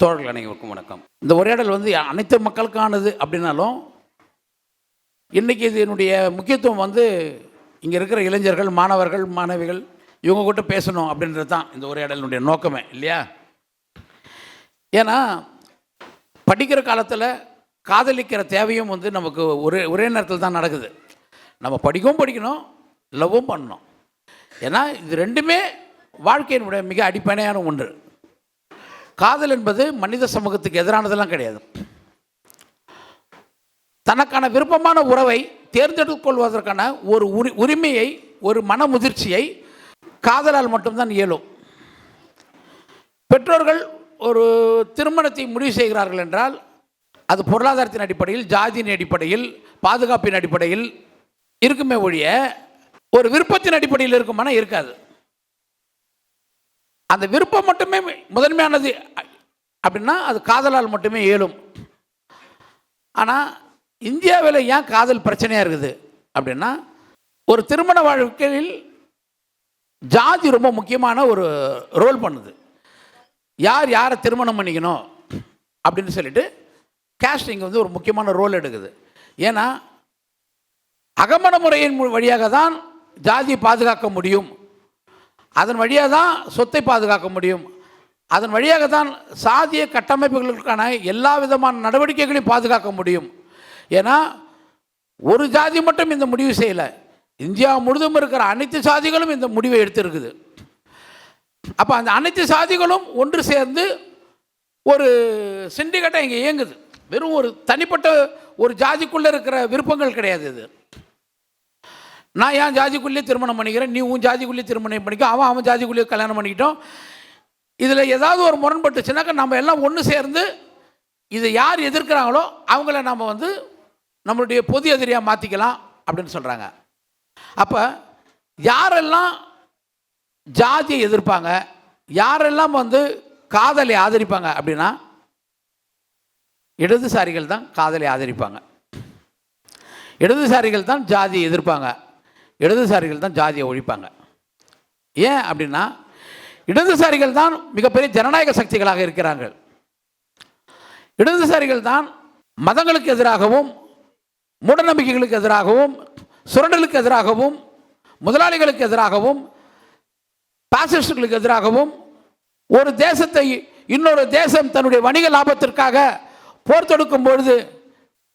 தோழர்கள் அனைவருக்கும் வணக்கம். இந்த உரையாடல் வந்து அனைத்து மக்களுக்கானது அப்படின்னாலும் இன்றைக்கி இதனுடைய முக்கியத்துவம் வந்து இங்கே இருக்கிற இளைஞர்கள் மாணவர்கள் மாணவிகள் இவங்க கூட பேசணும் அப்படின்றது தான் இந்த உரையாடலினுடைய நோக்கமே இல்லையா? ஏன்னா படிக்கிற காலத்தில் காதலிக்கிற தேவையும் வந்து நமக்கு ஒரே ஒரே நேரத்தில் தான் நடக்குது. நம்ம படிக்கவும் படிக்கணும் லவ்வும் பண்ணணும். ஏன்னா இது ரெண்டுமே வாழ்க்கையினுடைய மிக அடிப்படையான ஒன்று. காதல் என்பது மனித சமூகத்துக்கு எதிரானதெல்லாம் கிடையாது. தனக்கான விருப்பமான உறவை தேர்ந்தெடுத்து கொள்வதற்கான ஒரு உரி உரிமையை ஒரு மன முதிர்ச்சியை காதலால் மட்டும்தான் இயலும். பெற்றோர்கள் ஒரு திருமணத்தை முடிவு செய்கிறார்கள் என்றால் அது பொருளாதாரத்தின் அடிப்படையில் ஜாதியின் அடிப்படையில் பாதுகாப்பின் அடிப்படையில் இருக்குமே ஒழிய ஒரு விருப்பத்தின் அடிப்படையில் இருக்குமானா இருக்காது. அந்த விருப்பம் மட்டுமே முதன்மையானது. அப்படின்னா அது காதலால் மட்டுமே இயலும். ஆனால் இந்தியாவில் ஏன் காதல் பிரச்சனையாக இருக்குது? அப்படின்னா ஒரு திருமண வாழ்க்கையில் ஜாதி ரொம்ப முக்கியமான ஒரு ரோல் பண்ணுது. யார் யாரை திருமணம் பண்ணிக்கணும்? அப்படின்னு சொல்லிட்டு கேஸ்டிங் வந்து ஒரு முக்கியமான ரோல் எடுக்குது. ஏன்னா அகமண முறையின் வழியாக தான் ஜாதியை பாதுகாக்க முடியும். அதன் வழியாக தான் சொத்தை பாதுகாக்க முடியும். அதன் வழியாக தான் சாதிய கட்டமைப்புகளுக்கான எல்லா விதமான நடவடிக்கைகளையும் பாதுகாக்க முடியும். ஏன்னா ஒரு ஜாதி மட்டும் இந்த முடிவு செய்யலை. இந்தியா முழுதும் இருக்கிற அனைத்து சாதிகளும் இந்த முடிவை எடுத்திருக்குது. அப்போ அந்த அனைத்து சாதிகளும் ஒன்று சேர்ந்து ஒரு சிண்டிகேட்டாக இங்கே இயங்குது. வெறும் ஒரு தனிப்பட்ட ஒரு ஜாதிக்குள்ளே இருக்கிற விருப்பங்கள் கிடையாது இது. நான் ஏன் ஜாதிக்குள்ளேயே திருமணம் பண்ணிக்கிறேன்? நீ உன் ஜாதிக்குள்ளேயே திருமணம் பண்ணிக்கோ. அவன் அவன் ஜாதிக்குள்ளேயே கல்யாணம் பண்ணிக்கிட்டோம். இதில் ஏதாவது ஒரு முரண்பட்டுச்சுனாக்கா நம்ம எல்லாம் ஒன்று சேர்ந்து இதை யார் எதிர்க்கிறாங்களோ அவங்கள நம்ம வந்து நம்மளுடைய பொது எதிரியாக மாற்றிக்கலாம் அப்படின்னு சொல்கிறாங்க அப்போ யாரெல்லாம் ஜாதியை எதிர்ப்பாங்க? யாரெல்லாம் வந்து காதலை ஆதரிப்பாங்க அப்படின்னா இடதுசாரிகள் தான் காதலை ஆதரிப்பாங்க. இடதுசாரிகள் தான் ஜாதியை எதிர்ப்பாங்க. இடதுசாரிகள் தான் ஜாதியை ஒழிப்பாங்க. ஏன் அப்படின்னா இடதுசாரிகள் தான் மிகப்பெரிய ஜனநாயக சக்திகளாக இருக்கிறார்கள். இடதுசாரிகள் தான் மதங்களுக்கு எதிராகவும் மூடநம்பிக்கைகளுக்கு எதிராகவும் சுரண்டலுக்கு எதிராகவும் முதலாளிகளுக்கு எதிராகவும் பாசிஸ்டுகளுக்கு எதிராகவும் ஒரு தேசத்தை இன்னொரு தேசம் தன்னுடைய வணிக லாபத்திற்காக போர் தொடுக்கும் பொழுது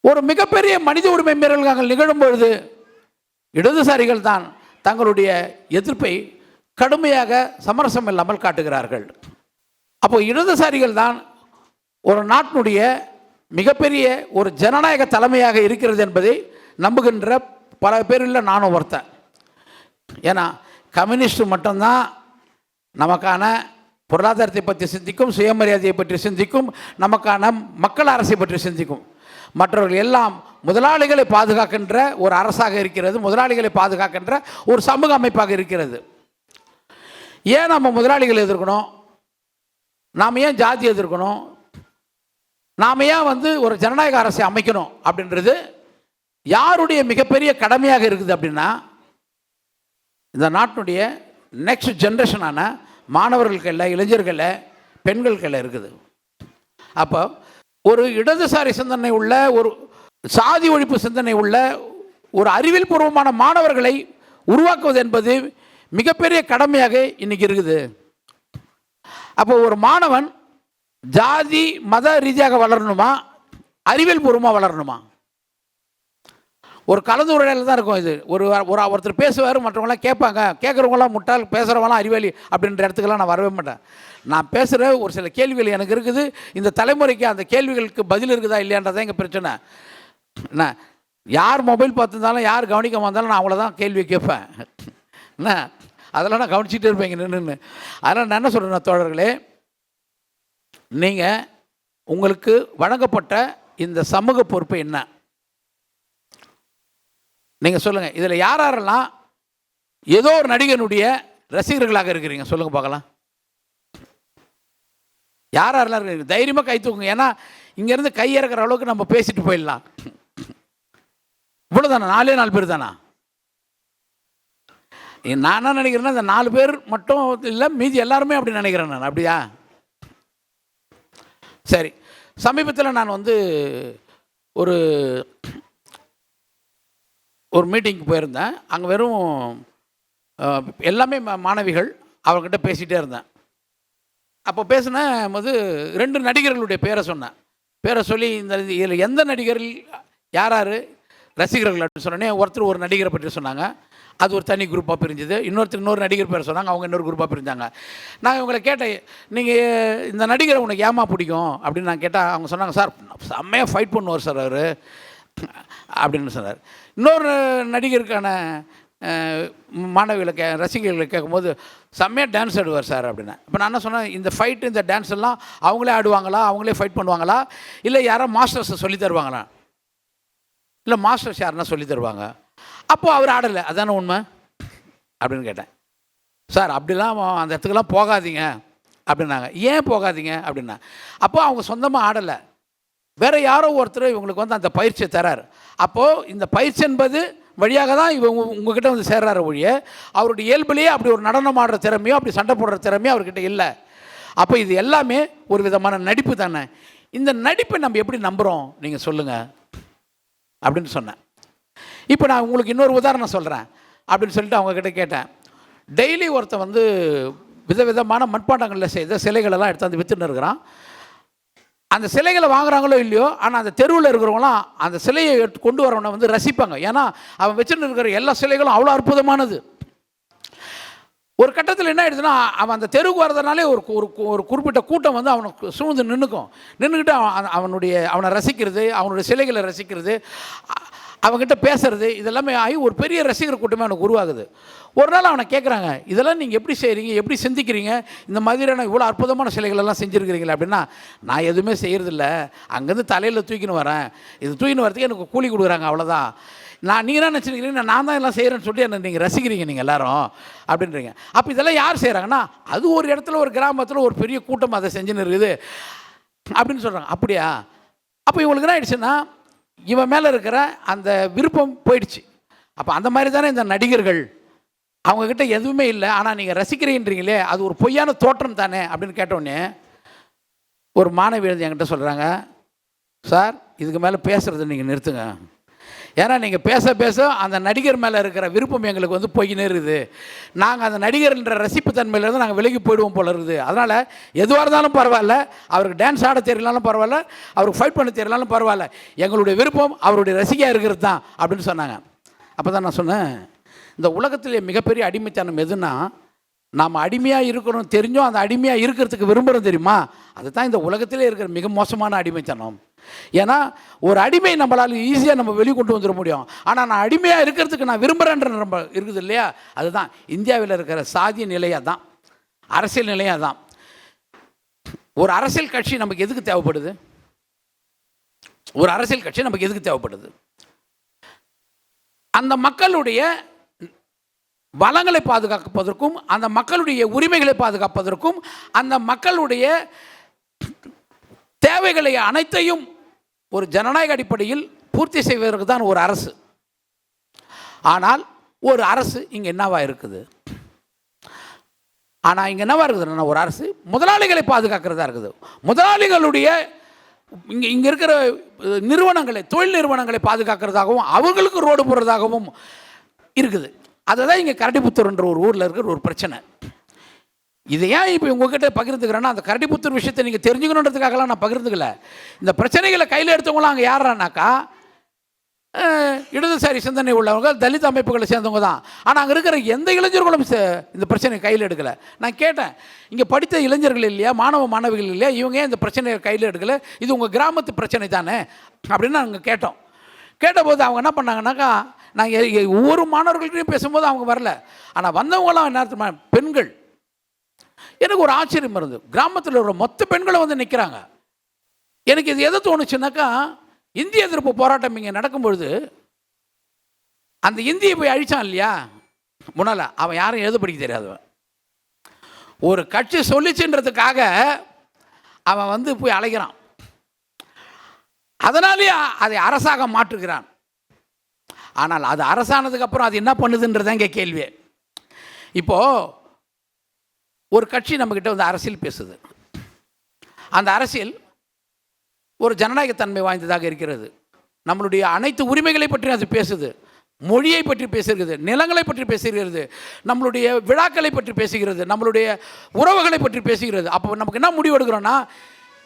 ஒரு மிகப்பெரிய மனித உரிமை மீறல்கள் நிகழும் பொழுது இடதுசாரிகள் தான் தங்களுடைய எதிர்ப்பை கடுமையாக சமரசம் இல்லாமல் காட்டுகிறார்கள். அப்போ இடதுசாரிகள் தான் ஒரு நாட்டினுடைய மிகப்பெரிய ஒரு ஜனநாயக தலைமையாக இருக்கிறது என்பதை நம்புகின்ற பல பேரில் நானும் ஒருத்தன். ஏன்னா கம்யூனிஸ்ட் மட்டும்தான் நமக்கான பொருளாதாரத்தை பற்றி சிந்திக்கும் சுயமரியாதையை பற்றி சிந்திக்கும் நமக்கான மக்கள் அரசை பற்றி சிந்திக்கும். மற்றவர்கள் எல்லாம் முதலாளிகளை பாதுகாக்கின்ற ஒரு அரசாக இருக்கிறது முதலாளிகளை பாதுகாக்கின்ற ஒரு சமூக அமைப்பாக இருக்கிறது. ஏன் நம்ம முதலாளிகளை எதிர்க்கணும்? நாம் ஏன் ஜாதி எதிர்க்கணும்? நாம் ஏன் வந்து ஒரு ஜனநாயக அரசை அமைக்கணும் அப்படின்றது யாருடைய மிகப்பெரிய கடமையாக இருக்குது அப்படின்னா இந்த நாட்டினுடைய நெக்ஸ்ட் ஜென்ரேஷனான மாணவர்களுக்கல்ல இளைஞர்கள பெண்களுக்கல்ல இருக்குது. அப்போ ஒரு இடதுசாரி சிந்தனை உள்ள ஒரு சாதி ஒழிப்பு சிந்தனை உள்ள ஒரு அறிவியல் பூர்வமான மாணவர்களை உருவாக்குவது என்பது மிகப்பெரிய கடமையாக இன்னைக்கு இருக்குது. அப்போ ஒரு மாணவன் ஜாதி மத ரீதியாக வளரணுமா? அறிவியல் பூர்வமாக வளரணுமா? ஒரு கலந்துரையாடல் தான் இருக்கும் இது. ஒரு ஒரு ஒருத்தர் பேசுவார் மற்றவங்களாம் கேட்பாங்க. கேட்குறவங்களாம் முட்டாள் பேசுகிறவங்களாம் அறிவாளி அப்படின்ற இடத்துக்கெல்லாம் நான் வரவே மாட்டேன். நான் பேசுகிற ஒரு சில கேள்விகள் எனக்கு இருக்குது. இந்த தலைமுறைக்கு அந்த கேள்விகளுக்கு பதில் இருக்குதா இல்லையான்றதான் எங்கள் பிரச்சனை. என்ன? யார் மொபைல் பார்த்துருந்தாலும் யார் கவனிக்க வந்தாலும் நான் அவங்கள தான் கேள்வி கேட்பேன். என்ன? அதெல்லாம் நான் கவனிச்சிட்டே இருப்பேங்க நின்று அதனால் நான் என்ன சொல்கிறேன் தோழர்களே நீங்கள் உங்களுக்கு வழங்கப்பட்ட இந்த சமூக பொறுப்பு என்ன? நீங்கள் சொல்லுங்கள் இதில் யார் யாரெல்லாம் ஏதோ ஒரு நடிகனுடைய ரசிகர்களாக இருக்கிறீங்க? சொல்லுங்கள் பார்க்கலாம். யார் யாரெல்லாம் இருக்கிறீங்க? தைரியமாக கை தூக்குங்க. ஏன்னா இங்கேருந்து கை இறக்குற அளவுக்கு நம்ம பேசிட்டு போயிடலாம். இவ்வளோதானா நாலே நாலு பேர் தானா? நான் என்ன நினைக்கிறேன்னா இந்த நாலு பேர் மட்டும் இல்லை மீதி எல்லாருமே அப்படி நினைக்கிறேன் நான். அப்படியா? சரி. சமீபத்தில் நான் வந்து ஒரு ஒரு மீட்டிங்க்கு போயிருந்தேன். அங்கே வெறும் எல்லாமே மாணவிகள் அவர்கிட்ட பேசிகிட்டே இருந்தேன். அப்போ பேசின போது ரெண்டு நடிகர்களுடைய பேரை சொன்னேன். பேரை சொல்லி இந்த இதில் எந்த நடிகர்கள் யார் யார் ரசிகர்கள் அப்படின்னு சொன்னோடனே ஒருத்தர் ஒரு நடிகரை பற்றி சொன்னாங்க. அது ஒரு தனி குரூப்பாக பிரிஞ்சுது. இன்னொருத்தர் இன்னொரு நடிகர் பேர் சொன்னாங்க. அவங்க இன்னொரு குரூப்பாக பிரிஞ்சாங்க. நான் இவங்களை கேட்டேன் நீங்கள் இந்த நடிகரை உனக்கு ஏமா பிடிக்கும்? அப்படின்னு நான் கேட்டால் அவங்க சொன்னாங்க சார் செம்மையாக ஃபைட் பண்ணுவார் சார் அவர். அப்படின்னு சொன்னார். இன்னொரு நடிகருக்கான மாணவிகளுக்கு மாணவிகளை கே ரசிகர்களை கேட்கும்போது செம்மையாக டான்ஸ் ஆடுவார் சார் அப்படின்னு. இப்போ நான் என்ன சொன்னேன் இந்த ஃபைட்டு இந்த டான்ஸ் எல்லாம் அவங்களே ஆடுவாங்களா? அவங்களே ஃபைட் பண்ணுவாங்களா? இல்லை யாரோ மாஸ்டர்ஸை சொல்லி தருவாங்களா? இல்லை மாஸ்டர்ஸ் யாருன்னா சொல்லி தருவாங்க? அப்போது அவர் ஆடலை. அதானே உண்மை? அப்படின்னு கேட்டேன். சார் அப்படிலாம் அந்த இடத்துக்கெல்லாம் போகாதீங்க. அப்படின்னாங்க. ஏன் போகாதீங்க? அப்படின்னா. அப்போ அவங்க சொந்தமாக ஆடலை. வேறு யாரோ ஒருத்தர் இவங்களுக்கு வந்து அந்த பயிற்சியை தரார். அப்போது இந்த பயிற்சி என்பது வழியாக தான் இவங்க உங்ககிட்ட வந்து சேர்றாரு ஒழிய அவருடைய இயல்புலேயே அப்படி ஒரு நடனம் ஆடுற திறமையோ அப்படி சண்டை போடுற திறமையோ அவர்கிட்ட இல்லை. அப்போ இது எல்லாமே ஒரு விதமான நடிப்பு தானே. இந்த நடிப்பை நம்ம எப்படி நம்புகிறோம் நீங்கள் சொல்லுங்கள் அப்படின்னு சொன்னேன். இப்போ நான் உங்களுக்கு இன்னொரு உதாரணம் சொல்கிறேன் அப்படின்னு சொல்லிட்டு அவங்கக்கிட்ட கேட்டேன். டெய்லி ஒருத்தன் வந்து விதவிதமான மண்பாண்டங்களில் செய்த சிலைகளெல்லாம் எடுத்து வந்து விற்றுன்னு இருக்கிறான். அந்த சிலைகளை வாங்குறாங்களோ இல்லையோ ஆனால் அந்த தெருவில் இருக்கிறவங்களாம் அந்த சிலையை எடுத்து கொண்டு வரவனை வந்து ரசிப்பாங்க. ஏன்னா அவன் வச்சுட்டு இருக்கிற எல்லா சிலைகளும் அவ்வளோ அற்புதமானது. ஒரு கட்டத்தில் என்ன ஆயிடுதுன்னா அவன் அந்த தெருவுக்கு வரதுனாலே ஒரு ஒரு ஒரு குறிப்பிட்ட கூட்டம் வந்து அவனுக்கு சூழ்ந்து நின்றுக்கும் நின்றுக்கிட்டு அவன் அவனுடைய அவனை ரசிக்கிறது அவனுடைய சிலைகளை ரசிக்கிறது. அவங்ககிட்ட அவன்கிட்ட பேசுறது இதெல்லாமே ஆகி ஒரு பெரிய ரசிகர் கூட்டமே அவனுக்கு உருவாகுது. ஒரு நாள் அவனை கேட்குறாங்க இதெல்லாம் நீங்கள் எப்படி செய்கிறீங்க எப்படி சிந்திக்கிறீங்க? இந்த மாதிரியான இவ்வளோ அற்புதமான சிலைகளெல்லாம் செஞ்சுருக்கிறீங்களா? அப்படின்னா நான் எதுவுமே செய்கிறதில்ல அங்கேருந்து தலையில் தூக்கின்னு வரேன். இது தூக்கின்னு வரதுக்கு எனக்கு கூலி கொடுக்குறாங்க அவ்வளோதான் நான் நீங்கள் என்ன நினச்சிருக்கிறீங்க நான் தான் எல்லாம் செய்கிறேன்னு சொல்லிட்டு என்ன நீங்கள் ரசிக்கிறீங்க நீங்கள் எல்லாரும்? அப்படின்றீங்க. அப்போ இதெல்லாம் யார் செய்கிறாங்கன்னா அது ஒரு இடத்துல ஒரு கிராமத்தில் ஒரு பெரிய கூட்டம் அதை செஞ்சுன்னு இருக்குது. அப்படின்னு சொல்கிறாங்க அப்படியா? அப்போ இவங்களுக்கு என்ன ஆயிடுச்சுன்னா இவன் மேலே இருக்கிற அந்த விருப்பம் போயிடுச்சு. அப்போ அந்த மாதிரி தானே இந்த நடிகர்கள். அவங்கக்கிட்ட எதுவுமே இல்லை. ஆனால் நீங்கள் ரசிக்கிறீன்றீங்களே அது ஒரு பொய்யான தோற்றம் தானே அப்படின்னு கேட்டோடனே ஒரு மாணவி எழுதி என்கிட்ட சொல்கிறாங்க சார் இதுக்கு மேலே பேசுகிறத நீங்கள் நிறுத்துங்க. ஏன்னா நீங்கள் பேச பேச அந்த நடிகர் மேலே இருக்கிற விருப்பம் எங்களுக்கு வந்து போய் இருக்குது. நாங்கள் அந்த நடிகர்ன்ற ரசிப்பு தன்மையிலேருந்து நாங்கள் விலகி போயிடுவோம் போல இருக்குது. அதனால் எதுவாக இருந்தாலும் பரவாயில்ல. அவருக்கு டான்ஸ் ஆட தெரியலனாலும் பரவாயில்ல. அவருக்கு ஃபைட் பண்ண தெரியலாலும் பரவாயில்ல. எங்களுடைய விருப்பம் அவருடைய ரசிகையாக இருக்கிறது தான் அப்படின்னு சொன்னாங்க. அப்போ தான் நான் சொன்னேன் இந்த உலகத்திலே மிகப்பெரிய அடிமைத்தனம் எதுன்னா நாம் அடிமையாக இருக்கணும் தெரிஞ்சும் அந்த அடிமையாக இருக்கிறதுக்கு விரும்புகிறோம் தெரியுமா? அதுதான் இந்த உலகத்திலே இருக்கிற மிக மோசமான அடிமைத்தனம். ஏன்னா ஒரு அடிமை நம்மளால் ஈஸியாக நம்ம வெளியே கொண்டு வந்துட முடியும். ஆனால் நான் அடிமையாக இருக்கிறதுக்கு நான் விரும்புகிறேன்ற நம்ம இருக்குது இல்லையா? அதுதான். இந்தியாவில் இருக்கிற சாதிய நிலையாக தான் அரசியல் நிலையாக தான் ஒரு அரசியல் கட்சி நமக்கு எதுக்கு தேவைப்படுது? ஒரு அரசியல் கட்சி நமக்கு எதுக்கு தேவைப்படுது? அந்த மக்களுடைய வளங்களை பாதுகாப்பதற்கும் அந்த மக்களுடைய உரிமைகளை பாதுகாப்பதற்கும் அந்த மக்களுடைய தேவைகளை அனைத்தையும் ஒரு ஜனநாயக அடிப்படையில் பூர்த்தி செய்வதற்கு தான் ஒரு அரசு. ஆனால் ஒரு அரசு இங்கே என்னவா இருக்குது? ஆனால் இங்கே என்னவா இருக்குதுன்னா ஒரு அரசு முதலாளிகளை பாதுகாக்கிறதா இருக்குது. முதலாளிகளுடைய இங்கே இங்கே இருக்கிற நிறுவனங்களை தொழில் நிறுவனங்களை பாதுகாக்கிறதாகவும் அவங்களுக்கு ரோடு போடுறதாகவும் இருக்குது. அதுதான் இங்கே கரடிபுத்தூர்ன்ற ஒரு ஊரில் இருக்கிற ஒரு பிரச்சனை. இதை ஏன் இப்போ உங்ககிட்ட பகிர்ந்துக்கிறேன்னா அந்த கரடிபுத்தூர் விஷயத்தை நீங்கள் தெரிஞ்சுக்கணுன்றதுக்காகலாம் நான் பகிர்ந்துக்கல. இந்த பிரச்சனைகளை கையில் எடுத்தவங்களாம் அங்கே யாரானாக்கா இடதுசாரி சிந்தனை உள்ளவங்க தலித் அமைப்புகளை சேர்ந்தவங்க தான். ஆனால் அங்கே இருக்கிற எந்த இளைஞர்களும் இந்த பிரச்சனையை கையில் எடுக்கலை. நான் கேட்டேன் இங்கே படித்த இளைஞர்கள் இல்லையா மாணவ மாணவிகள் இல்லையா இவங்க ஏன் இந்த பிரச்சனையை கையில் எடுக்கலை? இது உங்கள் கிராமத்து பிரச்சனை தானே? அப்படின்னு நாங்கள் கேட்டோம். கேட்டபோது அவங்க என்ன பண்ணாங்கன்னாக்கா நாங்கள் ஒவ்வொரு மாணவர்கள்ட்டையும் பேசும்போது அவங்க வரல. ஆனால் வந்தவங்களாம் என்ன பெண்கள் எனக்கு ஒரு ஆச்சரியம் இருந்தது கிராமத்தில் உள்ள மொத்த பெண்களும் வந்து நிற்கிறாங்க எனக்கு இது எதை தோணுச்சுன்னாக்கா இந்திய எதிர்ப்பு போராட்டம் இங்கே நடக்கும்பொழுது அந்த இந்தியை போய் அழிச்சான் இல்லையா? முன்னால் அவன் யாரும் எழுத படிக்க தெரியாதவன் ஒரு கட்சி சொல்லிச்சுன்றதுக்காக அவன் வந்து போய் அழைக்கிறான் அதனாலேயே அதை அரசாக மாற்றுகிறான். ஆனால் அது அரசானதுக்கப்புறம் அது என்ன பண்ணுதுன்றதான் இங்கே கேள்வி. இப்போ ஒரு கட்சி நம்மக்கிட்ட வந்து அரசியல் பேசுது. அந்த அரசியல் ஒரு ஜனநாயகத்தன்மை வாய்ந்ததாக இருக்கிறது. நம்மளுடைய அனைத்து உரிமைகளை பற்றி அது பேசுது. மொழியை பற்றி பேசுகிறது நிலங்களை பற்றி பேசுகிறது நம்மளுடைய விழாக்களை பற்றி பேசுகிறது. நம்மளுடைய உறவுகளை பற்றி பேசுகிறது. அப்போ நமக்கு என்ன முடிவு எடுக்கிறோன்னா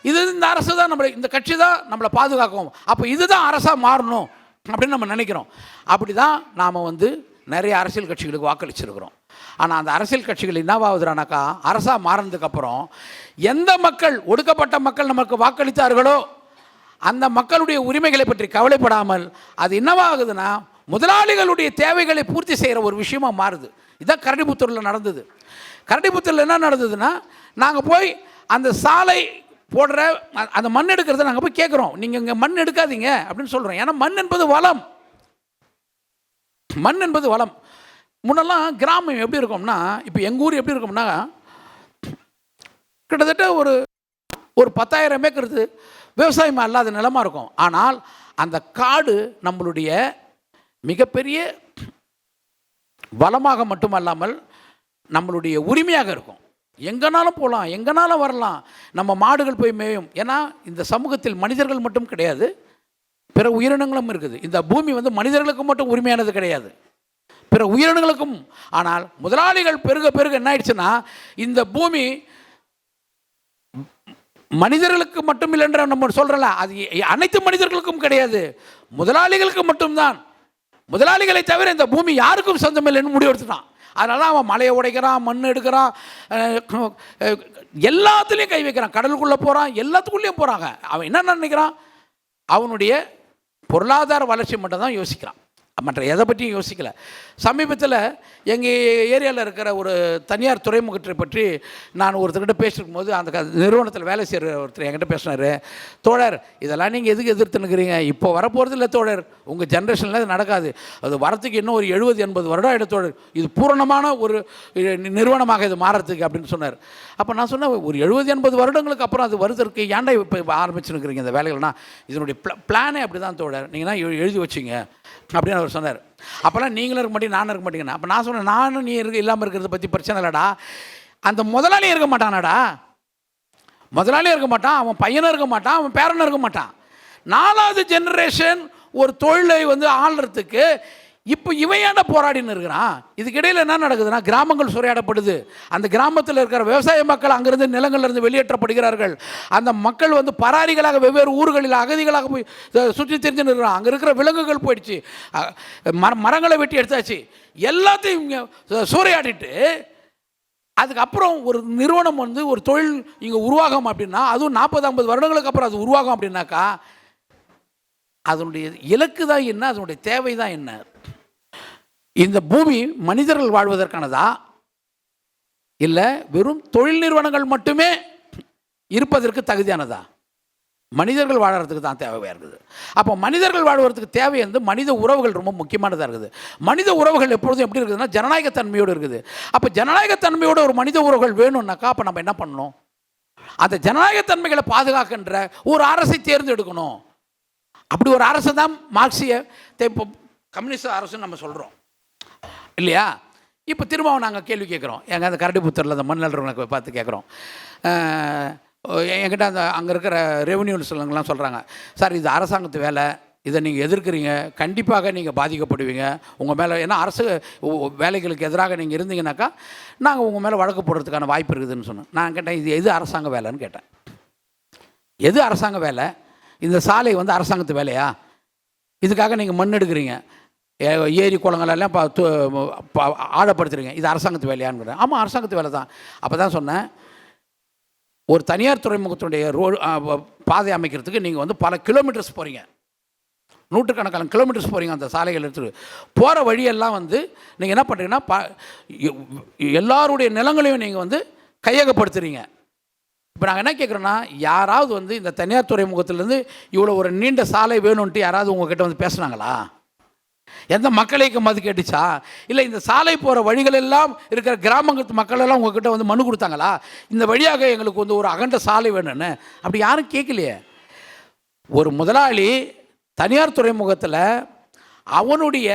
இது இந்த அரசு தான் நம்மளை இந்த கட்சி தான் நம்மளை பாதுகாக்கும். அப்போ இதுதான் அரசாக மாறணும் அப்படின்னு நம்ம நினைக்கிறோம். அப்படி தான் நாம் வந்து நிறைய அரசியல் கட்சிகளுக்கு வாக்களிச்சிருக்கிறோம். ஆனால் அந்த அரசியல் கட்சிகள் என்னவாகுதுனாக்கா அரசாக மாறினதுக்கப்புறம் எந்த மக்கள் ஒடுக்கப்பட்ட மக்கள் நமக்கு வாக்களித்தார்களோ அந்த மக்களுடைய உரிமைகளை பற்றி கவலைப்படாமல் அது என்னவாகுதுன்னா முதலாளிகளுடைய தேவைகளை பூர்த்தி செய்கிற ஒரு விஷயமாக மாறுது. இதுதான் கரடிபுத்தூரில் நடந்தது. கரடிபுத்தூரில் என்ன நடந்ததுன்னா நாங்கள் போய் அந்த சாலை போடுற அந்த மண் எடுக்கிறத நாங்கள் போய் கேட்குறோம் நீங்கள் இங்கே மண் எடுக்காதீங்க அப்படின்னு சொல்கிறோம் ஏன்னா மண் என்பது வளம். மண் என்பது வளம். முன்னெல்லாம் கிராமம் எப்படி இருக்கும்னா இப்போ எங்கள் ஊர் எப்படி இருக்கும்னா கிட்டத்தட்ட ஒரு ஒரு பத்தாயிரம் ஏக்கர் விவசாயமாக இல்லாத நிலமாக இருக்கும். ஆனால் அந்த காடு நம்மளுடைய மிகப்பெரிய வளமாக மட்டுமல்லாமல் நம்மளுடைய உரிமையாக இருக்கும். எங்கனாலும் போகலாம் எங்கனாலும் வரலாம். நம்ம மாடுகள் போய் மேயும். ஏன்னா இந்த சமூகத்தில் மனிதர்கள் மட்டும் கிடையாது பிற உயிரினங்களும் இருக்குது. இந்த பூமி வந்து மனிதர்களுக்கு மட்டும் உரிமையானது கிடையாது. பிற உயிரினங்களுக்கும். ஆனால் முதலாளிகள் பெருக பெருக என்ன ஆயிடுச்சுன்னா இந்த பூமி மனிதர்களுக்கு மட்டும் இல்லைன்ற நம்ம சொல்கிறல அது அனைத்து மனிதர்களுக்கும் கிடையாது. முதலாளிகளுக்கு மட்டும்தான். முதலாளிகளை தவிர இந்த பூமி யாருக்கும் சொந்தம் இல்லைன்னு முடிவெடுத்துட்டான் அதனால தான் அவன் மலையை உடைக்கிறான் மண் எடுக்கிறான் எல்லாத்துலேயும் கை வைக்கிறான். கடலுக்குள்ளே போகிறான் எல்லாத்துக்குள்ளேயும் போகிறாங்க அவன் என்ன நினைக்கிறான்? அவனுடைய பொருளாதார வளர்ச்சி மட்டும் தான் யோசிக்கிறான். மற்ற எதை பற்றியும் யோசிக்கல. சமீபத்தில் எங்கள் ஏரியாவில் இருக்கிற ஒரு தனியார் துறைமுகத்தை பற்றி நான் ஒருத்தர்கிட்ட பேசிருக்கும் போது அந்த க- நிறுவனத்தில் வேலை செய்கிற ஒருத்தர் என்கிட்ட பேசினார். தோழர் இதெல்லாம் நீங்கள் எதுக்கு எதிர்த்துனுக்குறீங்க இப்போ வரப்போகிறது இல்லை தோழர். உங்கள் ஜென்ரேஷனில் அது நடக்காது. அது வரத்துக்கு இன்னும் ஒரு எழுபது எண்பது வருடம் ஆகிடும் தோழர். இது பூரணமான ஒரு நிறுவனமாக இது மாறத்துக்கு அப்படின்னு சொன்னார். அப்போ நான் சொன்னேன் ஒரு எழுபது எண்பது வருடங்களுக்கு அப்புறம் அது வருவதற்கு ஏன்டா இப்போ ஆரம்பிச்சுருக்கிறீங்க இந்த வேலைகள்னா இதனுடைய ப்ள பிளானே அப்படி தான் தோழர். நீங்கள் தான் எழுதி வச்சிங்க. அப்படின்னு அவர் சொன்னார். அப்போல்லாம் நீங்களும் இருக்க மாட்டீங்க நானும் இருக்க மாட்டீங்கண்ணா அப்போ நான் சொன்னேன் நானும் நீ இருக்க இல்லாமல் இருக்கிறத பற்றி பிரச்சனை இல்லைடா. அந்த முதலாளி இருக்க மாட்டானாடா. முதலாளி இருக்க மாட்டான் அவன் பையனும் இருக்க மாட்டான் அவன் பேரனும் இருக்க மாட்டான். நாலாவது ஜென்ரேஷன் ஒரு தொழிலை வந்து ஆள்றதுக்கு இப்போ இவன் என்ன போராடின்னு இருக்கிறான்? இதுக்கிடையில் என்ன நடக்குதுன்னா கிராமங்கள் சூறையாடப்படுது அந்த கிராமத்தில் இருக்கிற விவசாய மக்கள் அங்கிருந்து நிலங்கள்லேருந்து வெளியேற்றப்படுகிறார்கள். அந்த மக்கள் வந்து பராரிகளாக வெவ்வேறு ஊர்களில் அகதிகளாக போய் சுற்றி தெரிஞ்சு நிற்கிறான் அங்கே இருக்கிற விலங்குகள் போயிடுச்சு. மர மரங்களை வெட்டி எடுத்தாச்சு. எல்லாத்தையும் சூறையாடிட்டு அதுக்கப்புறம் ஒரு நிறுவனம் வந்து ஒரு தொழில் இங்கே உருவாகும் அப்படின்னா அதுவும் நாற்பது ஐம்பது வருடங்களுக்கு அப்புறம் அது உருவாகும் அப்படின்னாக்கா அதனுடைய இலக்கு தான் என்ன? அதனுடைய தேவை தான் என்ன? இந்த பூமி மனிதர்கள் வாழ்வதற்கானதா? இல்லை வெறும் தொழில் நிறுவனங்கள் மட்டுமே இருப்பதற்கு தகுதியானதா? மனிதர்கள் வாழறதுக்கு தான் தேவையாக இருக்குது. அப்போ மனிதர்கள் வாழ்வதற்கு தேவை வந்து மனித உறவுகள் ரொம்ப முக்கியமானதாக இருக்குது. மனித உறவுகள் எப்பொழுதும் எப்படி இருக்குதுன்னா ஜனநாயகத்தன்மையோடு இருக்குது. அப்போ ஜனநாயகத்தன்மையோட ஒரு மனித உறவுகள் வேணும்னாக்கா அப்போ நம்ம என்ன பண்ணணும்? அந்த ஜனநாயகத்தன்மைகளை பாதுகாக்கின்ற ஒரு அரசை தேர்ந்தெடுக்கணும். அப்படி ஒரு அரசு தான் மார்க்சிய கம்யூனிஸ்ட் அரசுன்னு நம்ம சொல்கிறோம் இல்லையா? இப்போ திரும்பவும் நாங்கள் கேள்வி கேட்குறோம் எங்கள் அந்த கரடிபுத்தூரில் அந்த மண்ணல்றவங்களை பார்த்து கேட்குறோம் என்கிட்ட அந்த அங்கே இருக்கிற ரெவன்யூ சொல்லுங்கலாம் சொல்கிறாங்க சார் இது அரசாங்கத்து வேலை. இதை நீங்கள் எதிர்க்கிறீங்க. கண்டிப்பாக நீங்கள் பாதிக்கப்படுவீங்க. உங்கள் மேலே ஏன்னா அரசு வேலைகளுக்கு எதிராக நீங்கள் இருந்தீங்கன்னாக்கா நாங்கள் உங்கள் மேலே வழக்கு போடுறதுக்கான வாய்ப்பு இருக்குதுன்னு சொன்னேன் நான் கேட்டேன் இது எது அரசாங்க வேலைன்னு கேட்டேன். எது அரசாங்க வேலை? இந்த சாலை வந்து அரசாங்கத்து வேலையா? இதுக்காக நீங்கள் மண் எடுக்கிறீங்க. ஏரி குளங்களெல்லாம் பா ஆழப்படுத்துறீங்க இது அரசாங்கத்து வேலையான்னு ஆமாம் அரசாங்கத்து வேலை தான். அப்போ தான் சொன்னேன் ஒரு தனியார் துறைமுகத்தினுடைய ரோடு பாதை அமைக்கிறதுக்கு நீங்கள் வந்து பல கிலோமீட்டர்ஸ் போகிறீங்க நூற்றுக்கணக்கான கிலோமீட்டர்ஸ் போகிறீங்க அந்த சாலைகள் எடுத்துகிட்டு போகிற வழியெல்லாம் வந்து நீங்கள் என்ன பண்ணுறீங்கன்னா ப எல்லாருடைய நிலங்களையும் நீங்கள் வந்து கையகப்படுத்துறீங்க. இப்போ நாங்கள் என்ன கேட்குறோன்னா யாராவது வந்து இந்த தனியார் துறைமுகத்துலேருந்து இவ்வளோ ஒரு நீண்ட சாலை வேணும்ன்ட்டு யாராவது உங்ககிட்ட வந்து பேசுனாங்களா? எந்த மக்களைக்கு மது கேட்டுச்சா? இல்லை இந்த சாலை போகிற வழிகள் எல்லாம் இருக்கிற கிராமங்கத்து மக்களெல்லாம் உங்ககிட்ட வந்து மனு கொடுத்தாங்களா? இந்த வழியாக எங்களுக்கு வந்து ஒரு அகண்ட சாலை வேணும்னு. அப்படி யாரும் கேட்கலையே. ஒரு முதலாளி தனியார் துறைமுகத்தில் அவனுடைய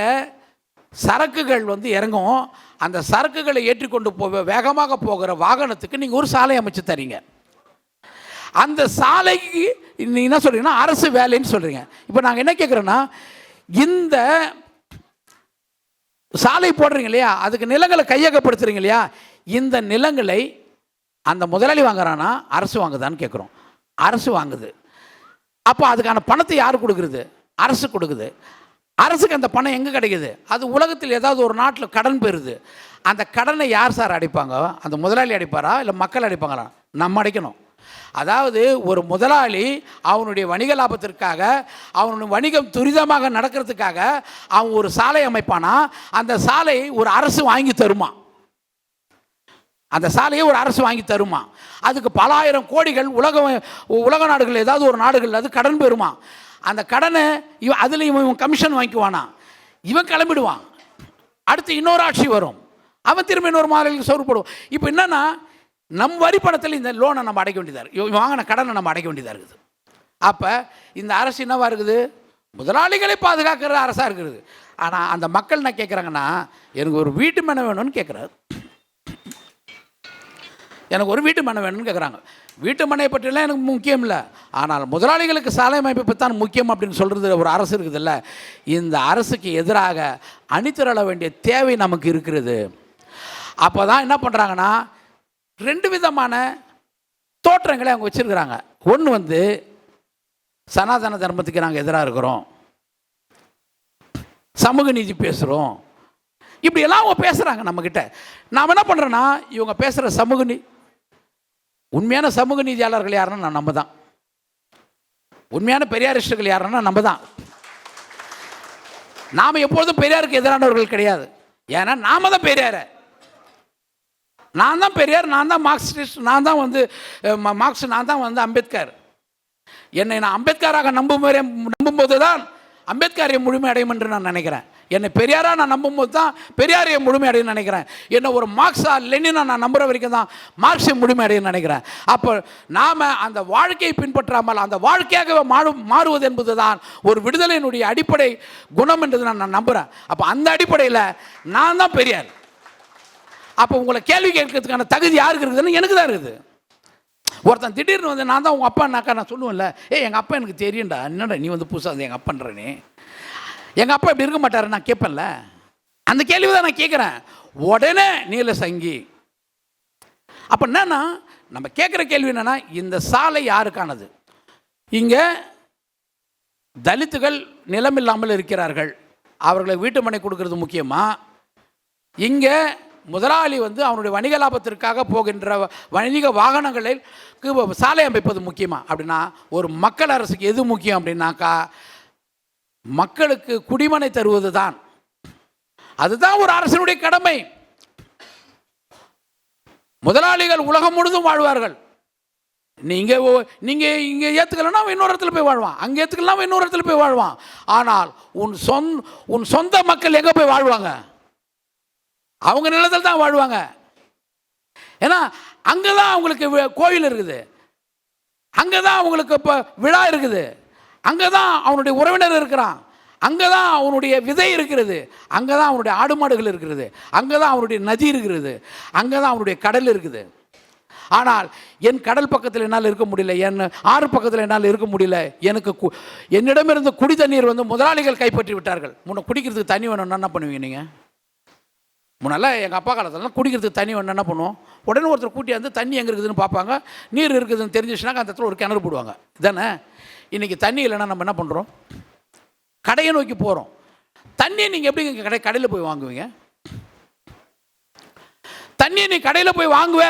சரக்குகள் வந்து இறங்கும். அந்த சரக்குகளை ஏற்றிக்கொண்டு போக வேகமாக போகிற வாகனத்துக்கு நீங்கள் ஒரு சாலை அமைச்சு தரீங்க. அந்த சாலைக்கு நீ என்ன சொல்கிறீங்கன்னா அரசு வேலைன்னு சொல்கிறீங்க இப்போ நாங்கள் என்ன கேட்குறோன்னா இந்த சாலை போடுறீங்க இல்லையா? அதுக்கு நிலங்களை கையகப்படுத்துறீங்க இல்லையா? இந்த நிலங்களை அந்த முதலாளி வாங்குறான்னா அரசு வாங்குதான்னு கேட்குறோம் அரசு வாங்குது. அப்போ அதுக்கான பணத்தை யார் கொடுக்குறது? அரசு கொடுக்குது. அரசுக்கு அந்த பணம் எங்கே கிடைக்குது? அது உலகத்தில் ஏதாவது ஒரு நாட்டில் கடன் பெறுது. அந்த கடனை யார் சார் அடைப்பாங்க? அந்த முதலாளி அடைப்பாரா? இல்லை மக்கள் அடைப்பாங்களா? நம்ம அடைக்கணும். அதாவது ஒரு முதலாளி அவனுடைய வணிக லாபத்திற்காக அவனுடைய வணிகம் துரிதமாக நடக்கிறதுக்காக அவன் ஒரு சாலை அமைப்பானா? அந்த சாலை ஒரு அரசு வாங்கி தருமா? அந்த சாலையை ஒரு அரசு வாங்கி தருமா? அதுக்கு பல ஆயிரம் கோடிகள் உலக உலக நாடுகள் ஏதாவது ஒரு நாடுகள் அது கடன் பெறுமா? அந்த கடனை இவன் அதில் இவன் இவன் கமிஷன் வாங்கிக்குவானா? இவன் கிளம்பிடுவான். அடுத்து இன்னொரு ஆட்சி வரும். அவன் திரும்ப இன்னொரு மாதிரி சொருப்படுவோம் இப்போ என்னன்னா நம் வரி பணத்தில் இந்த லோனை நம்ம அடைக்க வேண்டியதாக இருக்குது வாங்கின கடனை நம்ம அடைக்க வேண்டியதாக இருக்குது. அப்போ இந்த அரசு என்னவா இருக்குது? முதலாளிகளை பாதுகாக்கிற அரசாக இருக்குது. ஆனால் அந்த மக்கள் என்ன கேட்குறாங்கன்னா எனக்கு ஒரு வீட்டு மனை வேணும்னு கேட்குறாரு எனக்கு ஒரு வீட்டு மனை வேணும்னு கேட்குறாங்க வீட்டு மனையை பற்றிலாம் எனக்கு முக்கியம் இல்லை. ஆனால் முதலாளிகளுக்கு சாலை அமைப்பு தான் முக்கியம் அப்படின்னு சொல்கிறது ஒரு அரசு இருக்குதுல்ல. இந்த அரசுக்கு எதிராக அணிதிரள வேண்டிய தேவை நமக்கு இருக்கிறது. அப்போ தான் என்ன பண்ணுறாங்கன்னா ரெண்டு விதமான தோற்றங்களை அவங்க வச்சுருக்கிறாங்க. ஒன்று வந்து சனாதன தர்மத்துக்கு நாங்கள் எதிராக இருக்கிறோம். சமூக நீதி பேசுகிறோம் இப்படியெல்லாம் அவங்க பேசுகிறாங்க நம்மக்கிட்ட நாம் என்ன பண்ணுறோன்னா இவங்க பேசுகிற சமூக நீ உண்மையான சமூக நீதியாளர்கள் யாருன்னா நம்ம தான் உண்மையான பெரியாரிஸ்டர்கள் யாருன்னா நம்ம தான் நாம் எப்பொழுதும் பெரியாருக்கு எதிரானவர்கள் கிடையாது. ஏன்னா நாம தான் பெரியாரை. நான் தான் பெரியார் நான் தான் மார்க்சிஸ்ட் நான் தான் வந்து மார்க்ஸ் நான் தான் வந்து அம்பேத்கர். என்னை நான் அம்பேத்கராக நம்பும் வரை நம்பும்போது தான் அம்பேத்கரை முழுமை அடையும் என்று நான் நினைக்கிறேன். என்னை பெரியாராக நான் நம்பும்போது தான் பெரியாரையை முழுமை அடையும் நினைக்கிறேன். என்னை ஒரு மார்க்ஸா லெனினா நான் நம்புகிற வரைக்கும் தான் மார்க்ஸை முழுமை அடையும் நினைக்கிறேன். அப்போ நாம் அந்த வாழ்க்கையை பின்பற்றாமல் அந்த வாழ்க்கையாகவே மாறு மாறுவது என்பது தான் ஒரு விடுதலையினுடைய அடிப்படை குணம் என்று நான் நான் நம்புகிறேன் அப்போ அந்த அடிப்படையில் நான் தான் பெரியார். அப்போ உங்களை கேள்வி கேட்கறதுக்கான தகுதி யாருக்கு இருக்குதுன்னு எனக்கு தான் இருக்குது. ஒருத்தன் திடீர்னு வந்து நான் தான் உங்கள் அப்பானாக்கா நான் சொல்லுவேன்ல ஏ எங்கள் அப்பா எனக்கு தெரியும்டா. என்னடா நீ வந்து புதுசாக வந்து எங்கள் அப்பான்ற நீ எங்கள் அப்பா இப்படி இருக்க மாட்டார் நான் கேட்பேன்ல. அந்த கேள்வி தான் நான் கேட்குறேன். உடனே நீல சங்கி. அப்போ என்னன்னா நம்ம கேட்குற கேள்வி என்னென்னா இந்த சாலை யாருக்கானது? இங்கே தலித்துகள் நிலம் இல்லாமல் இருக்கிறார்கள். அவர்களை வீட்டு மனை கொடுக்கறது முக்கியமாக இங்கே முதலாளி வந்து அவனுடைய வணிக லாபத்திற்காக போகின்ற வணிக வாகனங்களில் சாலை அமைப்பது முக்கியமாக அப்படின்னா ஒரு மக்கள் அரசுக்கு எது முக்கியம் அப்படின்னாக்கா மக்களுக்கு குடிமனை தருவது தான் அதுதான் ஒரு அரசனுடைய கடமை. முதலாளிகள் உலகம் முழுதும் வாழ்வார்கள். நீங்கள் ஓ- இங்கே ஏற்றுக்கலன்னா அவன் இன்னொரு இடத்துல போய் வாழ்வான். அங்கே ஏற்றுக்கலாம் இன்னொரு இடத்துல போய் வாழ்வான். ஆனால் உன் சொந் உன் சொந்த மக்கள் எங்கே போய் வாழ்வாங்க? அவங்க நிலத்தில் தான் வாழ்வாங்க. ஏன்னா அங்கே தான் அவங்களுக்கு கோயில் இருக்குது. அங்கே தான் அவங்களுக்கு இப்போ விழா இருக்குது. அங்கே தான் அவனுடைய உறவினர் இருக்கிறான். அங்கே தான் அவனுடைய விதை இருக்கிறது. அங்கே தான் அவனுடைய ஆடு மாடுகள் இருக்கிறது. அங்கே தான் அவனுடைய நதி இருக்கிறது. அங்கே தான் அவனுடைய கடல் இருக்குது. ஆனால் என் கடல் பக்கத்தில் என்னால் இருக்க முடியல. என் ஆறு பக்கத்தில் என்னால் இருக்க முடியல. எனக்கு கு- என்னிடமிருந்து குடி தண்ணீர் வந்து முதலாளிகள் கைப்பற்றி விட்டார்கள். முன்ன குடிக்கிறதுக்கு தண்ணி வேணும்னா என்ன பண்ணுவீங்க நீங்கள் முன்னெல்லாம் எங்கள் அப்பா காலத்துலலாம் குடிக்கிறதுக்கு தண்ணி வேணும் என்ன பண்ணுவோம்? உடனே ஒருத்தர் கூட்டி வந்து தண்ணி எங்கே இருக்குதுன்னு பார்ப்பாங்க நீர் இருக்குதுன்னு தெரிஞ்சிச்சுனாக்க அந்த இடத்துல ஒரு கிணறு போடுவாங்க. இதானே? இன்றைக்கி தண்ணி இல்லைன்னா நம்ம என்ன பண்ணுறோம் கடையை நோக்கி போகிறோம் தண்ணியை நீங்கள் எப்படி இங்கே கடை கடையில் போய் வாங்குவீங்க? தண்ணியை நீ கடையில் போய் வாங்குவ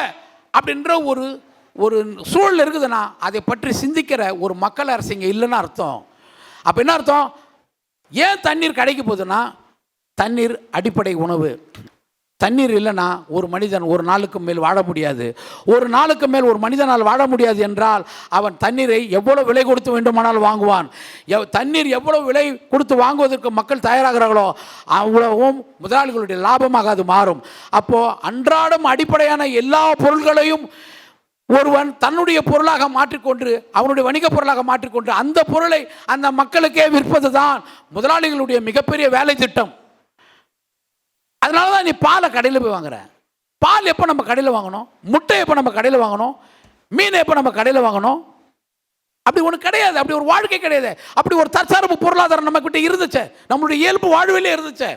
அப்படின்ற ஒரு ஒரு சூழல் இருக்குதுன்னா அதை பற்றி சிந்திக்கிற ஒரு மக்கள் அரசு இங்கே இல்லைன்னு அர்த்தம். அப்போ என்ன அர்த்தம்? ஏன் தண்ணீர் கடைக்கு போகுதுன்னா தண்ணீர் அடிப்படை உணவு. தண்ணீர் இல்லைன்னா ஒரு மனிதன் ஒரு நாளுக்கு மேல் வாழ முடியாது. ஒரு நாளுக்கு மேல் ஒரு மனிதனால் வாழ முடியாது என்றால் அவன் தண்ணீரை எவ்வளவு விலை கொடுத்து வேண்டுமானால் வாங்குவான். எவ் தண்ணீர் எவ்வளவு விலை கொடுத்து வாங்குவதற்கு மக்கள் தயாராகிறார்களோ அவ்வளவும் முதலாளிகளுடைய லாபமாக அது மாறும். அப்போது அன்றாடம் அடிப்படையான எல்லா பொருள்களையும் ஒருவன் தன்னுடைய பொருளாக மாற்றிக்கொண்டு அவனுடைய வணிக பொருளாக மாற்றிக்கொண்டு அந்த பொருளை அந்த மக்களுக்கே விற்பது தான் முதலாளிகளுடைய மிகப்பெரிய வேலை திட்டம். அதனால தான் நீ பாலை கடையில் போய் வாங்குற. பால் எப்போ நம்ம கடையில் வாங்கணும்? முட்டை எப்போ நம்ம கடையில் வாங்கணும்? மீன் எப்போ நம்ம கடையில் வாங்கணும்? அப்படி ஒன்று கிடையாது. அப்படி ஒரு வாழ்க்கை கிடையாது. அப்படி ஒரு தற்சார்பு பொருளாதாரம் நம்ம கிட்ட இருந்துச்சு. நம்மளுடைய இயல்பு வாழ்விலே இருந்துச்சு.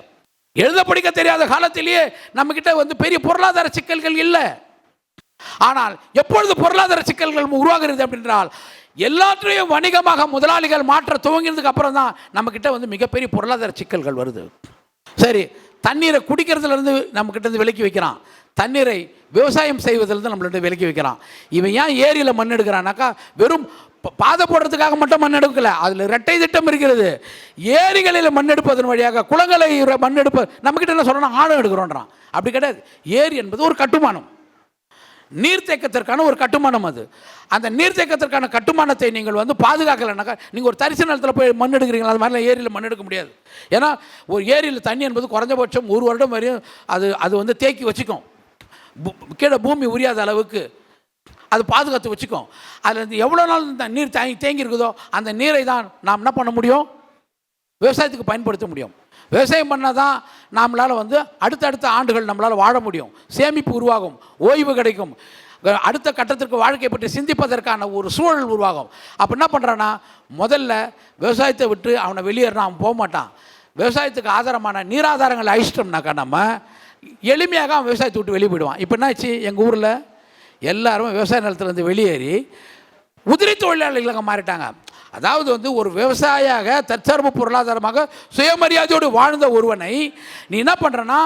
எழுத படிக்க தெரியாத காலத்திலேயே நம்ம கிட்ட வந்து பெரிய பொருளாதார சிக்கல்கள் இல்லை. ஆனால் எப்பொழுது பொருளாதார சிக்கல்கள் உருவாகிறது அப்படின்றால் எல்லாற்றையும் வணிகமாக முதலாளிகள் மாற்ற துவங்கினதுக்கு அப்புறம் தான் நம்ம கிட்ட வந்து மிகப்பெரிய பொருளாதார சிக்கல்கள் வருது. சரி தண்ணீரை குடிக்கிறதுலேருந்து நம்மக்கிட்டேருந்து விலக்கி வைக்கிறான். தண்ணீரை விவசாயம் செய்வதிலிருந்து நம்மள்ட்ட விலக்கி வைக்கிறான். இவன் ஏன் ஏரியில் மண் எடுக்கிறானாக்கா வெறும் பாதை போடுறதுக்காக மட்டும் மண் எடுக்கல. அதில் இரட்டை திட்டம் இருக்கிறது. ஏரிகளில் மண் எடுப்பதன் வழியாக குளங்களை மண் எடுப்ப நம்மக்கிட்ட என்ன சொல்லணும் ஆழம் எடுக்கிறோன்றான். அப்படி கிடையாது. ஏரி என்பது ஒரு கட்டுமானம். நீர்த்தேக்கத்திற்கான ஒரு கட்டுமானம் அது. அந்த நீர்த்தேக்கத்திற்கான கட்டுமானத்தை நீங்கள் வந்து பாதுகாக்கலைனாக்கா நீங்கள் ஒரு தரிசு நிலத்தில் போய் மண் எடுக்கிறீங்களா? அது மாதிரிலாம் ஏரியில் மண் எடுக்க முடியாது. ஏன்னா ஒரு ஏரியில் தண்ணி என்பது குறைஞ்சபட்சம் ஒரு வருடம் வரையும் அது அது வந்து தேக்கி வச்சுக்கும். கீழே பூமி உரியாத அளவுக்கு அது பாதுகாத்து வச்சுக்கும். அதில் இருந்து எவ்வளோ நாள் இந்த நீர் தேங்கி தேங்கி இருக்குதோ அந்த நீரை தான் நாம் என்ன பண்ண முடியும்? விவசாயத்துக்கு பயன்படுத்த முடியும். விவசாயம் பண்ணால் தான் நம்மளால் வந்து அடுத்தடுத்த ஆண்டுகள் நம்மளால் வாழ முடியும். சேமிப்பு உருவாகும் ஓய்வு கிடைக்கும். அடுத்த கட்டத்திற்கு வாழ்க்கை பற்றி சிந்திப்பதற்கான ஒரு சூழல் உருவாகும். அப்போ என்ன பண்ணுறான்னா முதல்ல விவசாயத்தை விட்டு அவனை வெளியேறினா அவன் போக மாட்டான் விவசாயத்துக்கு ஆதாரமான நீராதாரங்களை அழிச்சிட்டோம்னாக்கா நம்ம எளிமையாக அவன் விவசாயத்தை விட்டு வெளியே போயிடுவான். இப்போ என்னாச்சு எங்கள் ஊரில் எல்லாரும் விவசாய நிலத்துலேருந்து வெளியேறி உதிரி தொழிலாளிகளாக மாறிட்டாங்க. அதாவது வந்து ஒரு விவசாயியாக தற்சார்பு பொருளாதாரமாக சுயமரியாதையோடு வாழ்ந்த ஒருவனை நீ என்ன பண்ணுறனா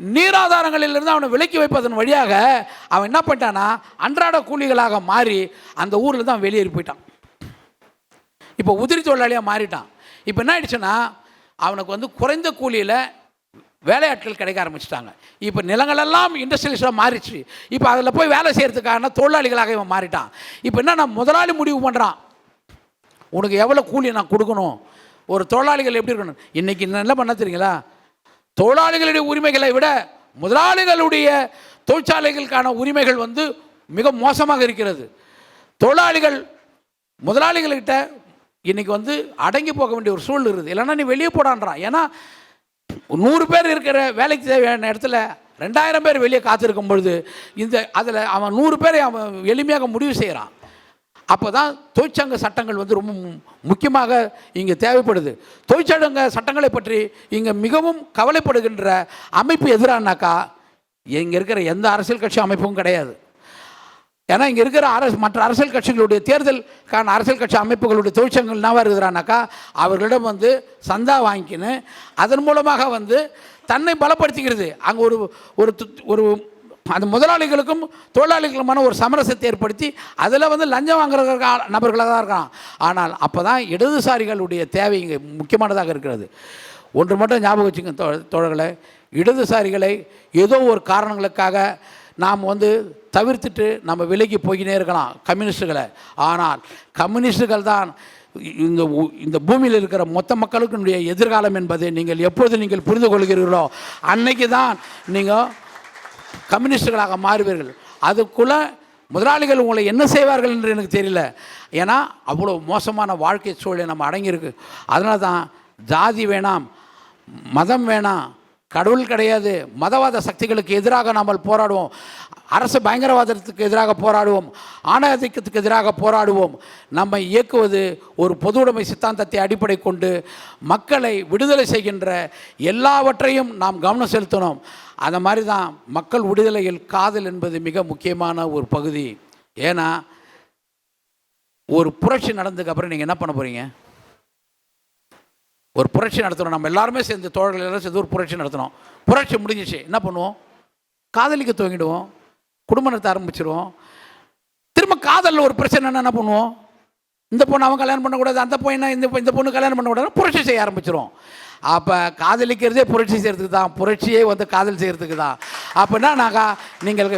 நீராதாரங்களிலிருந்து அவனை விலக்கி வைப்பதன் வழியாக அவன் என்ன பண்ணிட்டான்னா அன்றாட கூலிகளாக மாறி அந்த ஊரில் தான் வெளியேறி போயிட்டான். இப்போ உதிரி தொழிலாளியாக மாறிட்டான். இப்போ என்ன ஆயிடுச்சுன்னா அவனுக்கு வந்து குறைந்த கூலியில் வேலையாட்கள் கிடைக்க ஆரம்பிச்சிட்டாங்க. இப்போ நிலங்களெல்லாம் இண்டஸ்ட்ரியலிஸ்டாக மாறிச்சு இப்போ அதில் போய் வேலை செய்கிறதுக்கான தொழிலாளிகளாக இவன் மாறிட்டான். இப்போ என்னென்னா முதலாளி முடிவு பண்ணுறான் உனக்கு எவ்வளோ கூலி நான் கொடுக்கணும்? ஒரு தொழிலாளிகள் எப்படி இருக்கணும்? இன்றைக்கி என்ன பண்ண தெரியுங்களா? தொழிலாளிகளுடைய உரிமைகளை விட முதலாளிகளுடைய தொழிற்சாலைகளுக்கான உரிமைகள் வந்து மிக மோசமாக இருக்கிறது. தொழிலாளிகள் முதலாளிகள்கிட்ட இன்னைக்கு வந்து அடங்கி போக வேண்டிய ஒரு சூழல் இருக்குது. இல்லைன்னா நீ வெளியே போடான்றான் ஏன்னா நூறு பேர் இருக்கிற வேலைக்கு தேவையான இடத்துல ரெண்டாயிரம் பேர் வெளியே காத்திருக்கும் பொழுது இந்த அதில் அவன் நூறு பேரை அவன் எளிமையாக முடிவு செய்கிறான் அப்போ தான் தொழிற்சங்க சட்டங்கள் வந்து ரொம்ப முக்கியமாக இங்கே தேவைப்படுது. தொழிற்சங்க சட்டங்களை பற்றி இங்கே மிகவும் கவலைப்படுகின்ற அமைப்பு எதிரானாக்கா இங்கே இருக்கிற எந்த அரசியல் கட்சி அமைப்பும் கிடையாது. ஏன்னா இங்கே இருக்கிற அரசு மற்ற அரசியல் கட்சிகளுடைய தேர்தலுக்கான அரசியல் கட்சி அமைப்புகளுடைய தொழிற்சங்கங்கள் என்னவா இருக்கிறானாக்கா அவர்களிடம் வந்து சந்தா வாங்கிக்கின்னு அதன் மூலமாக வந்து தன்னை பலப்படுத்திக்கிறது. அங்கே ஒரு ஒரு ஒரு அந்த முதலாளிகளுக்கும் தொழிலாளிகளுமான ஒரு சமரசத்தை ஏற்படுத்தி அதில் வந்து லஞ்சம் வாங்குற நபர்களாக தான் இருக்கான். ஆனால் அப்போ தான் இடதுசாரிகளுடைய தேவை இங்கே முக்கியமானதாக இருக்கிறது. ஒன்று மட்டும் ஞாபகம் வச்சுங்க தோ- தோழர்களே இடதுசாரிகளை ஏதோ ஒரு காரணங்களுக்காக நாம் வந்து தவிர்த்துட்டு நம்ம விலகி போயினே இருக்கலாம் கம்யூனிஸ்டுகளை. ஆனால் கம்யூனிஸ்டுகள் தான் இந்த இந்த பூமியில் இருக்கிற மொத்த மக்களுக்கு எதிர்காலம் என்பதை நீங்கள் எப்பொழுது நீங்கள் புரிந்து கொள்கிறீர்களோ அன்னைக்கு தான் நீங்கள் கம்யூனிஸ்டுகளாக மாறுவீர்கள். அதுக்குள்ளே முதலாளிகள் உங்களை என்ன செய்வார்கள் என்று எனக்கு தெரியல. ஏன்னா அவ்வளோ மோசமான வாழ்க்கை சூழலை நம்ம அடங்கியிருக்கு. அதனால தான் ஜாதி வேணாம் மதம் வேணாம் கடவுள் கிடையாது. மதவாத சக்திகளுக்கு எதிராக நாம் போராடுவோம். அரசு பயங்கரவாதத்துக்கு எதிராக போராடுவோம். ஆணாதிக்கத்துக்கு எதிராக போராடுவோம். நம்மை இயக்குவது ஒரு பொதுவுடைமை சித்தாந்தத்தை அடிப்படை கொண்டு மக்களை விடுதலை செய்கின்ற எல்லாவற்றையும் நாம் கவனம் செலுத்தணும். அந்த மாதிரி தான் மக்கள் விடுதலையில் காதல் என்பது மிக முக்கியமான ஒரு பகுதி. ஏன்னா ஒரு புரட்சி நடந்ததுக்கு அப்புறம் நீங்கள் என்ன பண்ண போகிறீங்க ஒரு புரட்சி நடத்தணும். நம்ம எல்லாருமே சேர்ந்து தோழர்கள் எல்லாம் சேர்ந்து ஒரு புரட்சி நடத்தணும். புரட்சி முடிஞ்சிச்சு. என்ன பண்ணுவோம்? காதலிக்க துவங்கிடுவோம். குடும்பம் நடத்த ஆரம்பிச்சிருவோம். திரும்ப காதலில் ஒரு பிரச்சனை என்ன பண்ணுவோம்? இந்த பொண்ணு அவன் கல்யாணம் பண்ணக்கூடாது அந்த பொண்ணு இந்த இந்த பொண்ணு கல்யாணம் பண்ணக்கூடாது புரட்சி செய்ய ஆரம்பிச்சிடும் அப்போ காதலிக்கிறதே புரட்சி செய்கிறதுக்கு தான். புரட்சியே வந்து காதல் செய்கிறதுக்கு தான். அப்படின்னா நாங்கள் நீங்கள்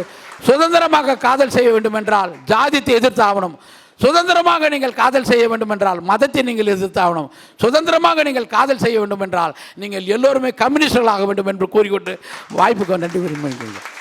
சுதந்திரமாக காதல் செய்ய வேண்டும் என்றால் ஜாதித்தை எதிர்த்து ஆகணும் சுதந்திரமாக நீங்கள் காதல் செய்ய வேண்டும் என்றால் மதத்தை நீங்கள் எதிர்த்தாகணும். சுதந்திரமாக நீங்கள் காதல் செய்ய வேண்டும் என்றால் நீங்கள் எல்லோருமே கம்யூனிஸ்டர்களாக ஆக வேண்டும் என்று கூறிக்கொண்டு வாய்ப்புக்கு நன்றி விரும்புகிறேன்